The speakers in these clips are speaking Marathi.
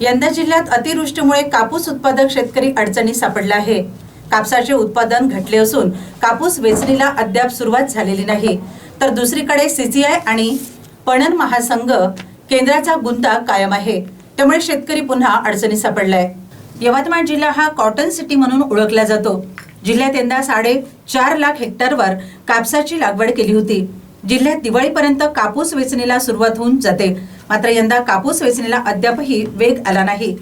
यंदा जिल्ह्यात अतिवृष्टीमुळे कापूस उत्पादक शेतकरी अडचणी सापडला आहे. कापसाचे उत्पादन घटले असून कापूस वेचणीला अद्याप सुरुवात झालेली नाही. तर दुसरीकडे सीसीआय आणि पणन महासंघ केंद्राचा गुंता कायम आहे. त्यामुळे शेतकरी पुन्हा अडचणी सापडलाय. यवतमाळ जिल्हा हा कॉटन सिटी म्हणून ओळखला जातो. जिल्ह्यात यंदा साडे चार लाख हेक्टरवर कापसाची लागवड केली होती. जिल्ह्यात दिवाळीपर्यंत कापूस वेचणीला सुरुवात होऊन जाते. मात्र यंदा कापूस वेचणीला अद्यापही वेग आला नाही.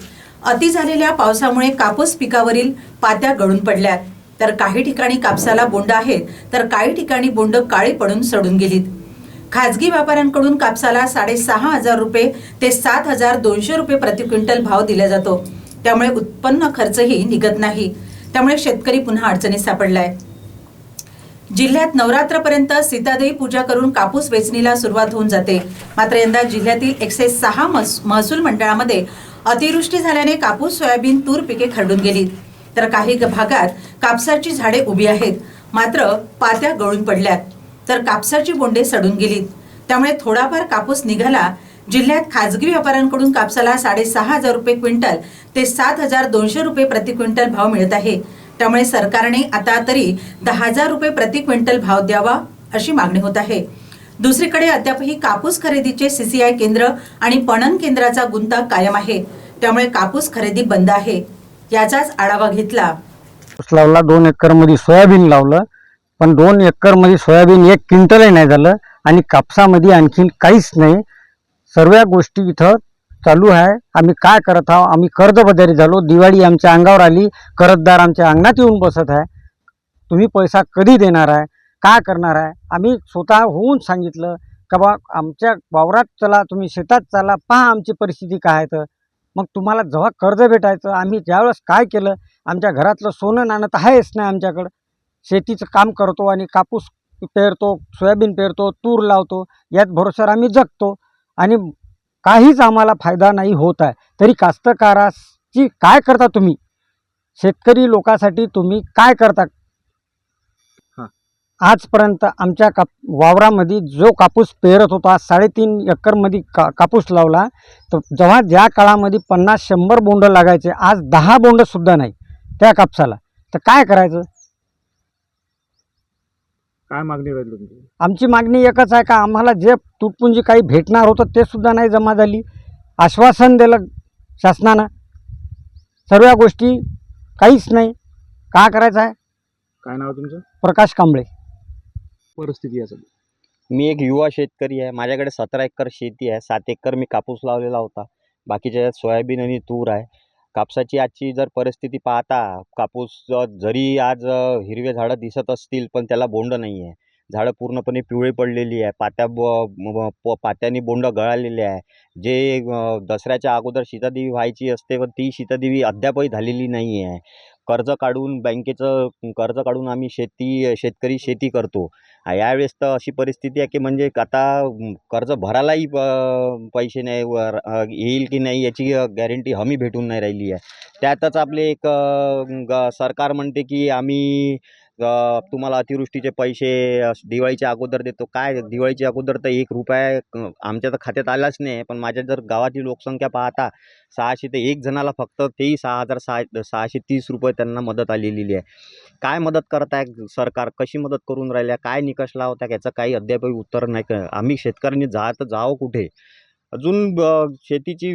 अति झालेल्या पावसामुळे कापूस पिकावरील पात्या गळून पडल्या. तर काही ठिकाणी कापसाला बोंड आहेत तर काही ठिकाणी बोंड काळी पडून सडून गेलीत. खाजगी व्यापाऱ्यांकडून कापसाला साडेसहा हजार रुपये ते सात हजार दोनशे रुपये प्रति क्विंटल भाव दिला जातो. त्यामुळे उत्पन्न खर्चही निघत नाही. त्यामुळे शेतकरी पुन्हा अडचणीत सापडलाय. जिल्ह्यात नवरात्रपर्यंत सीतादेवी पूजा करून कापूस वेचणीला सुरुवात होऊन जाते. मात्र यंदा जिल्ह्यातील एकशे सहा महस- महसूल मंडळामध्ये अतिवृष्टी झाल्याने कापूस सोयाबीन तूर पिके खरडून गेली. तर काही भागात कापसाची झाडे उभी आहेत. मात्र पात्या गळून पडल्यात. तर कापसाची बोंडे सडून गेलीत. त्यामुळे थोडाफार कापूस निघाला. जिल्ह्यात खाजगी व्यापाऱ्यांकडून कापसाला साडेसहा हजार रुपये क्विंटल ते सात हजार दोनशे रुपये प्रति क्विंटल भाव मिळत आहे. त्यामुळे सरकारने आता तरी दहा हजार रुपये प्रति क्विंटल भाव द्यावा अशी मागणी होत आहे. दुसरीकडे अद्यापही कापूस खरेदीचे सीसीआय केंद्र आणि पणन केंद्राचा गुंता कायम आहे. त्यामुळे कापूस खरेदी बंद आहे. याचाच आढावा घेतला. लावला दोन एकरमध्ये सोयाबीन लावलं पण दोन एकरमध्ये सोयाबीन एक क्विंटलही नाही झालं आणि कापसामध्ये आणखी काहीच नाही. सर्व गोष्टी इथं चालू आहे. आम्ही काय करत आहोत? आम्ही कर्जबाजारी झालो. दिवाळी आमच्या अंगावर आली. कर्जदार आमच्या अंगणात येऊन बसत आहे. तुम्ही पैसा कधी देणार आहे? काय करणार आहे? आम्ही स्वतः होऊन सांगितलं का बा आमच्या वावरात चला तुम्ही शेतात चला पहा आमची परिस्थिती काय आहे तर. मग तुम्हाला जेव्हा कर्ज भेटायचं आम्ही ज्यावेळेस काय केलं आमच्या घरातलं सोनं नाणं तर आहेच नाही आमच्याकडं. शेतीचं काम करतो आणि कापूस पेरतो सोयाबीन पेरतो तूर लावतो. यात भरोश्यावर आम्ही जगतो. आणि काहीच आम्हाला फायदा नाही होत आहे. तरी कास्तकाराची काय करता तुम्ही? शेतकरी लोकांसाठी तुम्ही काय करता? आजपर्यंत आमच्या काप वावरामध्ये जो कापूस पेरत होता साडेतीन एकरमध्ये का कापूस लावला तर जेव्हा ज्या काळामध्ये पन्नास शंभर बोंड लागायचे आज दहा बोंडसुद्धा नाही त्या कापसाला. तर काय करायचं? काय मागणी राहील तुमची? आमची मागणी एकच आहे का आम्हाला जे तुटपुंजी काही भेटणार होतं ते सुद्धा नाही जमा झाली. आश्वासन दिलं शासनानं. सर्व गोष्टी काहीच नाही. का करायचं आहे? काय नाव तुमचं? प्रकाश कांबळे. परिस्थिती असेल मी एक युवा शेतकरी आहे. माझ्याकडे सतरा एकर शेती आहे. सात एकर मी कापूस लावलेला होता. बाकीच्या यात सोयाबीन आणि तूर आहे. कापसाची आजची जर परिस्थिती पाहता कापूस जरी आज हिरवे झाडं दिसत असतील पण त्याला बोंड नाही आहे झाडं पूर्णपणे पिवळी पडलेली आहे. पात्या ब प- पात्याने बोंड गळालेले आहे. जे दसऱ्याच्या अगोदर सीतादेवी व्हायची असते पण ती सीतादेवी अद्यापही झालेली नाही आहे कर्ज काढून बँकेचं कर्ज काढून आम्ही शेती शेतकरी शेती करतो. यावेळेस तर अशी परिस्थिती आहे की म्हणजे आता कर्ज भरायलाही प- पैसे नाही वर येईल की नाही याची गॅरंटी हमी भेटून नाही राहिली आहे. त्यातच आपले एक ग सरकार म्हणते की आम्ही तुम्हाला अतिवृष्टीचे पैसे दिवाळीच्या अगोदर देतो. काय दिवाळीच्या अगोदर तर एक रुपया आमच्या तर खात्यात आलाच नाही. पण माझ्या जर गावाची लोकसंख्या पाहता सहाशे ते एक जणाला फक्त तेही सहा हजार सहा सहाशे तीस रुपये त्यांना मदत आलेली आहे. काय मदत करताय? सरकार कशी मदत करून राहिल्या? काय निकष लावता याचं काही अद्यापही उत्तर नाही का आम्ही शेतकऱ्यांनी जा तर जावं कुठे? अजून ब शेतीची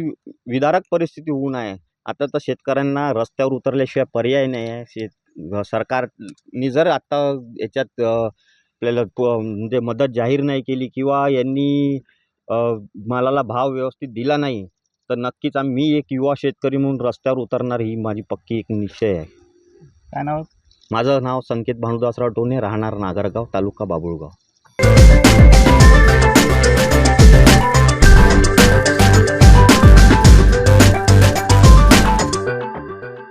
विदारक परिस्थिती होऊन आहे आता तर शेतकऱ्यांना रस्त्यावर उतरल्याशिवाय पर्याय नाही आहे. शेत सरकारनी जर आत्ता याच्यात आपल्याला प म्हणजे मदत जाहीर नाही केली किंवा यांनी मालाला भाव व्यवस्थित दिला नाही तर नक्कीच आम्ही मी एक युवा शेतकरी म्हणून रस्त्यावर उतरणार ही माझी पक्की एक निश्चय आहे. काय नाव? माझं नाव संकेत भानुदासराव टोने राहणार नागरगाव तालुका बाबुळगाव